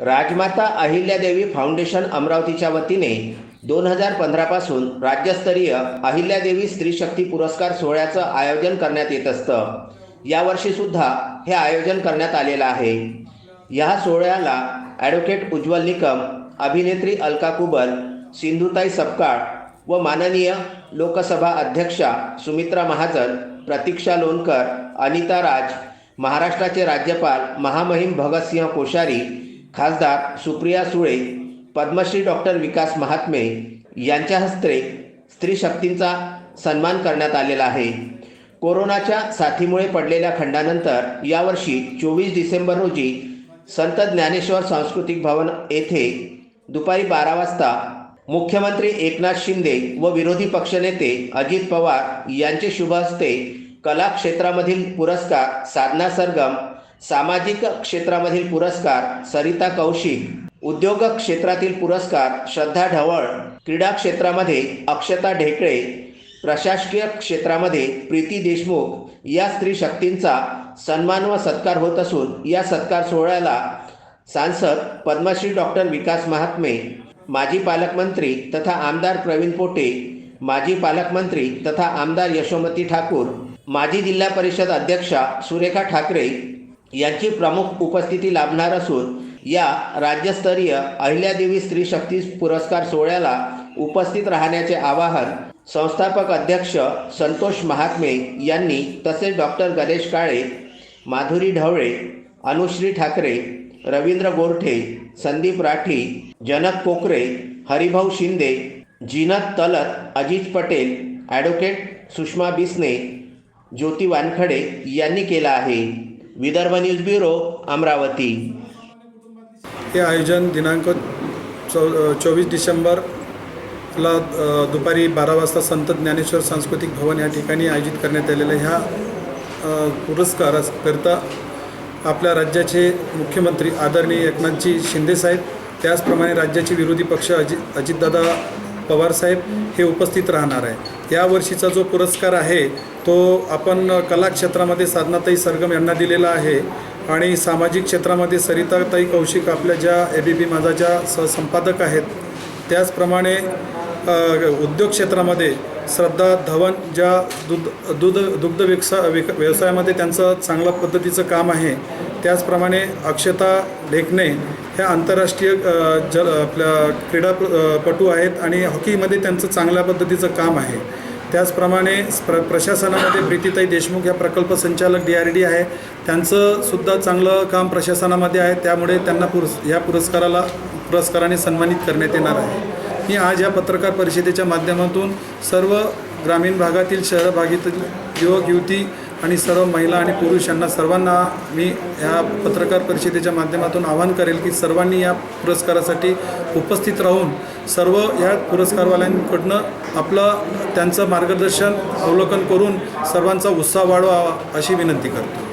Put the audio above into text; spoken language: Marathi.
राजमाता अहिल्यादेवी फाउंडेशन अमरावतीच्या वतीने दोन हजार पंधरापासून राज्यस्तरीय अहिल्यादेवी स्त्री शक्ती पुरस्कार सोहळ्याचं आयोजन करण्यात येत असतं. यावर्षीसुद्धा हे आयोजन करण्यात आलेलं आहे. या सोहळ्याला ॲडव्होकेट उज्ज्वल निकम अभिनेत्री अलका कुबल सिंधुताई सपकाळ व माननीय लोकसभा अध्यक्षा सुमित्रा महाजन प्रतीक्षा लोणकर अनिता राज महाराष्ट्राचे राज्यपाल महामहिम भगतसिंह कोश्यारी खासदार सुप्रिया सुळे पद्मश्री डॉक्टर विकास महात्मे यांच्या हस्ते स्त्री शक्तींचा सन्मान करण्यात आलेला आहे. कोरोनाच्या साथीमुळे पडलेल्या खंडानंतर यावर्षी चोवीस डिसेंबर रोजी संत ज्ञानेश्वर सांस्कृतिक भवन येथे दुपारी बारा वाजता मुख्यमंत्री एकनाथ शिंदे व विरोधी पक्षनेते अजित पवार यांचे शुभ हस्ते कला क्षेत्रामधील पुरस्कार साधना सरगम सामाजिक क्षेत्रामधील पुरस्कार सरिता कौशिक उद्योग क्षेत्रातील पुरस्कार श्रद्धा ढवळ क्रीडा क्षेत्रामध्ये अक्षता ढेकळे प्रशासकीय क्षेत्रामध्ये प्रीती देशमुख या स्त्री शक्तींचा सन्मान व सत्कार होत असून या सत्कार सोहळ्याला सांसद पद्मश्री डॉक्टर विकास महात्मे माजी पालकमंत्री तथा आमदार प्रवीण पोटे माजी पालकमंत्री तथा आमदार यशोमती ठाकूर माजी जिल्हा परिषद अध्यक्षा सुरेखा ठाकरे यांची प्रमुख उपस्थिती लाभणार असून या राज्यस्तरीय अहिल्यादेवी स्त्री शक्ती पुरस्कार सोहळ्याला उपस्थित राहण्याचे आवाहन संस्थापक अध्यक्ष संतोष महात्मे यांनी तसेच डॉक्टर गणेश काळे माधुरी ढवळे अनुश्री ठाकरे रवींद्र गोरठे संदीप राठी जनक कोकरे हरिभाऊ शिंदे जिनत तलत अजित पटेल ॲडव्होकेट सुषमा बिसने ज्योती वानखडे यांनी केला आहे. Vidarbha news bureau Amravati. हे आयोजन दिनांक चौ चोवीस डिसेंबरला दुपारी बारा वाजता संत ज्ञानेश्वर सांस्कृतिक भवन या ठिकाणी आयोजित करण्यात आलेलं ह्या पुरस्काराकरिता आपल्या राज्याचे मुख्यमंत्री आदरणीय एकनाथजी शिंदेसाहेब त्याचप्रमाणे राज्याचे विरोधी पक्ष अजित अजितदादा पवारसाहेब हे उपस्थित राहणार आहे. यावर्षीचा जो पुरस्कार आहे तो आपण कला क्षेत्रामध्ये साधनाताई सरगम यांना दिलेला आहे आणि सामाजिक क्षेत्रामध्ये सरिताताई कौशिक आपल्या ज्या ए बी पी माझाच्या सहसंपादक आहेत त्याचप्रमाणे उद्योग क्षेत्रामध्ये श्रद्धा धवन ज्या दूध दूध दुग्ध विकसा विक व्यवसायामध्ये त्यांचं चांगल्या पद्धतीचं काम आहे त्याचप्रमाणे अक्षता ढेकणे ह्या आंतरराष्ट्रीय जल आपल्या क्रीडापटू आहेत आणि हॉकीमध्ये त्यांचं चांगल्या पद्धतीचं काम आहे. त्याचप्रमाणे प्र प्रशासनामध्ये प्रीतीताई देशमुख ह्या प्रकल्प संचालक डी आर डी आहे. त्यांचं सुद्धा चांगलं काम प्रशासनामध्ये आहे. त्यामुळे त्यांना पुरस् या पुरस्काराला पुरस्काराने सन्मानित करण्यात येणार आहे. मी आज या पत्रकार परिषदेच्या माध्यमातून सर्व ग्रामीण भागातील शहर भागातील युवक युवती आणि सर्व महिला आणि पुरुष यांना सर्वांना मी ह्या पत्रकार परिषदेच्या माध्यमातून आवाहन करेल की सर्वांनी या पुरस्कारासाठी उपस्थित राहून सर्व या पुरस्कारवाल्यांकडनं आपलं त्यांचं मार्गदर्शन अवलोकन करून सर्वांचा उत्साह वाढवावा अशी विनंती करतो.